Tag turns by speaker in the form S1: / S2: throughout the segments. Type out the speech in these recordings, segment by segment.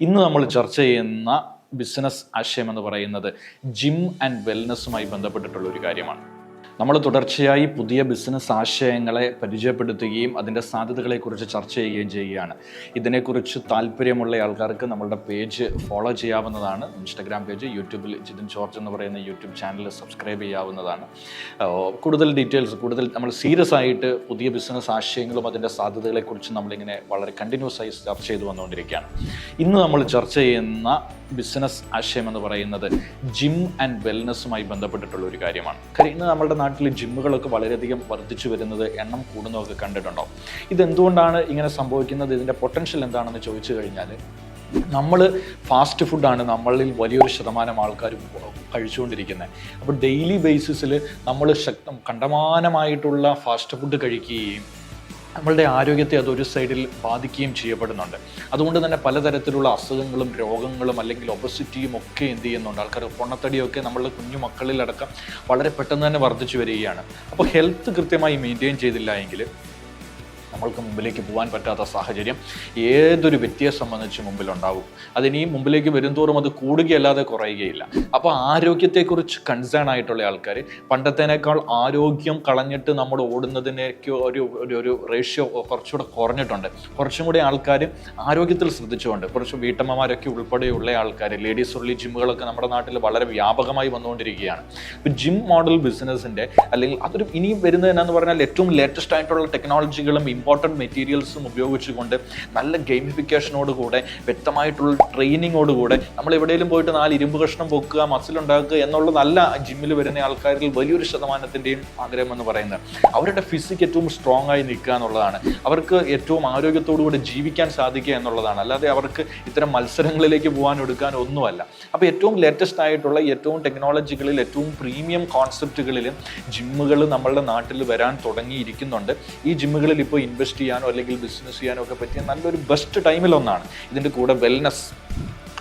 S1: ഇന്ന് നമ്മൾ ചർച്ച ചെയ്യുന്ന ബിസിനസ് ആശയം എന്ന് പറയുന്നത് ജിം ആൻഡ് വെൽനസ്സുമായി ബന്ധപ്പെട്ടിട്ടുള്ള ഒരു കാര്യമാണ്. നമ്മൾ തുടർച്ചയായി പുതിയ ബിസിനസ് ആശയങ്ങളെ പരിചയപ്പെടുത്തുകയും അതിന്റെ സാധ്യതകളെക്കുറിച്ച് ചർച്ച ചെയ്യുകയും ചെയ്യുകയാണ്. ഇതിനെക്കുറിച്ച് താല്പര്യമുള്ള ആൾക്കാർക്ക് നമ്മളുടെ പേജ് ഫോളോ ചെയ്യാവുന്നതാണ്. ഇൻസ്റ്റാഗ്രാം പേജ് യൂട്യൂബിൽ ജിതിൻ ജോർജ് എന്ന് പറയുന്ന യൂട്യൂബ് ചാനൽ സബ്സ്ക്രൈബ് ചെയ്യാവുന്നതാണ്. കൂടുതൽ ഡീറ്റെയിൽസ് കൂടുതൽ നമ്മൾ സീരിയസ് ആയിട്ട് പുതിയ ബിസിനസ് ആശയങ്ങളും അതിന്റെ സാധ്യതകളെക്കുറിച്ച് നമ്മളിങ്ങനെ വളരെ കണ്ടിന്യൂസ് ആയി ചർച്ച ചെയ്തു വന്നുകൊണ്ടിരിക്കുകയാണ്. ഇന്ന് നമ്മൾ ചർച്ച ചെയ്യുന്ന ബിസിനസ് ആശയം എന്ന് പറയുന്നത് ജിം ആൻഡ് വെൽനസ്സുമായി ബന്ധപ്പെട്ടിട്ടുള്ള ഒരു കാര്യമാണ്. കാര്യം ഇന്ന് നമ്മുടെ നാട്ടിൽ ജിമ്മുകളൊക്കെ വളരെയധികം വർദ്ധിച്ചു വരുന്നത് എണ്ണം കൂടുന്നതൊക്കെ കണ്ടിട്ടുണ്ടോ? ഇതെന്തുകൊണ്ടാണ് ഇങ്ങനെ സംഭവിക്കുന്നത്? ഇതിന്റെ പൊട്ടൻഷ്യൽ എന്താണെന്ന് ചോദിച്ചു കഴിഞ്ഞാൽ നമ്മൾ ഫാസ്റ്റ് ഫുഡാണ് നമ്മളിൽ വലിയൊരു ശതമാനം ആൾക്കാർ കഴിച്ചുകൊണ്ടിരിക്കുന്നത്. അപ്പോൾ ഡെയിലി ബേസിസിൽ നമ്മൾ ശക്തം കണ്ടമാനമായിട്ടുള്ള ഫാസ്റ്റ് ഫുഡ് കഴിക്കുകയും നമ്മളുടെ ആരോഗ്യത്തെ അതൊരു സൈഡിൽ ബാധിക്കുകയും ചെയ്യപ്പെടുന്നുണ്ട്. അതുകൊണ്ട് തന്നെ പലതരത്തിലുള്ള അസുഖങ്ങളും രോഗങ്ങളും അല്ലെങ്കിൽ ഒബസിറ്റിയും ഒക്കെ എന്ത് ചെയ്യുന്നുണ്ട്. ആൾക്കാർ പൊണ്ണത്തടിയൊക്കെ നമ്മളുടെ കുഞ്ഞു മക്കളിലടക്കം വളരെ പെട്ടെന്ന് തന്നെ വർദ്ധിച്ചു വരികയാണ്. അപ്പോൾ ഹെൽത്ത് കൃത്യമായി മെയിന്റെയിൻ ചെയ്തില്ല എങ്കിൽ നമ്മൾക്ക് മുമ്പിലേക്ക് പോകാൻ പറ്റാത്ത സാഹചര്യം ഏതൊരു വ്യക്തിയെ സംബന്ധിച്ച് മുമ്പിലുണ്ടാവും? അതിനി മുമ്പിലേക്ക് വരുംതോറും അത് കൂടുകയല്ലാതെ കുറയുകയില്ല. അപ്പോൾ ആരോഗ്യത്തെക്കുറിച്ച് കൺസേൺ ആയിട്ടുള്ള ആൾക്കാർ പണ്ടത്തേനേക്കാൾ ആരോഗ്യം കളഞ്ഞിട്ട് നമ്മൾ ഓടുന്നതിനേക്ക് ഒരു ഒരു റേഷ്യോ കുറച്ചുകൂടെ കുറഞ്ഞിട്ടുണ്ട്. കുറച്ചും കൂടി ആൾക്കാർ ആരോഗ്യത്തിൽ ശ്രദ്ധിച്ചുകൊണ്ട് കുറച്ച് വീട്ടമ്മമാരൊക്കെ ഉൾപ്പെടെയുള്ള ആൾക്കാർ ലേഡീസ് ഉള്ളി ജിമ്മുകളൊക്കെ നമ്മുടെ നാട്ടിൽ വളരെ വ്യാപകമായി വന്നുകൊണ്ടിരിക്കുകയാണ്. ഇപ്പോൾ ജിം മോഡൽ ബിസിനസ്സിന്റെ അല്ലെങ്കിൽ അതൊരു ഇനിയും വരുന്നത് എന്നാന്ന് പറഞ്ഞാൽ ഏറ്റവും ലേറ്റസ്റ്റ് ആയിട്ടുള്ള ടെക്നോളജികളും ഇമ്പോർട്ടന്റ് മെറ്റീരിയൽസും ഉപയോഗിച്ചുകൊണ്ട് നല്ല ഗെയിമിഫിക്കേഷനോട് കൂടെ വ്യക്തമായിട്ടുള്ള ട്രെയിനിങ്ങോട് കൂടെ നമ്മൾ എവിടെയെങ്കിലും പോയിട്ട് നാല് ഇരുമ്പ് കഷ്ണം പൊക്കുക മസിൽ ഉണ്ടാക്കുക എന്നുള്ള നല്ല ജിമ്മിൽ വരുന്ന ആൾക്കാരിൽ വലിയൊരു ശതമാനത്തിന്റെയും ആഗ്രഹം എന്ന് പറയുന്നത്. അവരുടെ ഫിസിക് ഏറ്റവും സ്ട്രോങ് ആയി നിൽക്കുക എന്നുള്ളതാണ്. അവർക്ക് ഏറ്റവും ആരോഗ്യത്തോടു കൂടി ജീവിക്കാൻ സാധിക്കുക എന്നുള്ളതാണ്. അല്ലാതെ അവർക്ക് ഇത്തരം മത്സരങ്ങളിലേക്ക് പോകാൻ എടുക്കാൻ ഒന്നുമല്ല. അപ്പോൾ ഏറ്റവും ലേറ്റസ്റ്റ് ആയിട്ടുള്ള ഏറ്റവും ടെക്നോളജികളിൽ ഏറ്റവും പ്രീമിയം കോൺസെപ്റ്റുകളിൽ ജിമ്മുകൾ നമ്മളുടെ നാട്ടിൽ വരാൻ തുടങ്ങിയിരിക്കുന്നുണ്ട്. ഈ ജിമ്മുകളിൽ ഇപ്പോൾ ഇൻവെസ്റ്റ് ചെയ്യാനോ അല്ലെങ്കിൽ ബിസിനസ് ചെയ്യാനോ ഒക്കെ പറ്റിയ നല്ലൊരു ബെസ്റ്റ് ടൈമിലൊന്നാണ് ഇതിന്റെ കൂടെ വെൽനസ്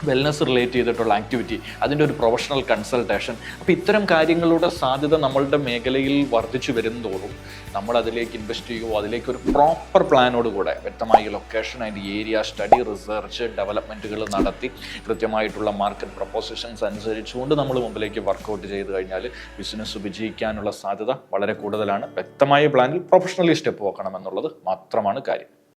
S1: വെൽനസ് റിലേറ്റ് ചെയ്തിട്ടുള്ള ആക്ടിവിറ്റി അതിന്റെ ഒരു പ്രൊഫഷണൽ കൺസൾട്ടേഷൻ അപ്പോൾ ഇത്തരം കാര്യങ്ങളുടെ സാധ്യത നമ്മളുടെ മേഖലയിൽ വർദ്ധിച്ചു വരുന്നതോറും നമ്മൾ അതിലേക്ക് ഇൻവെസ്റ്റ് ചെയ്യുമോ അതിലേക്ക് ഒരു പ്രോപ്പർ പ്ലാനോട് കൂടെ വ്യക്തമായി location and area study research ഡെവലപ്മെന്റുകൾ നടത്തി കൃത്യമായിട്ടുള്ള മാർക്കറ്റ് പ്രപ്പോസിഷൻസ് അനുസരിച്ചുകൊണ്ട് നമ്മൾ മുമ്പിലേക്ക് വർക്കൗട്ട് ചെയ്ത് കഴിഞ്ഞാൽ ബിസിനസ് വിജയിക്കാനുള്ള സാധ്യത വളരെ കൂടുതലാണ്. വ്യക്തമായ പ്ലാനിൽ പ്രൊഫഷണലി സ്റ്റെപ്പ് വെക്കണം എന്നുള്ളത് മാത്രമാണ് കാര്യം.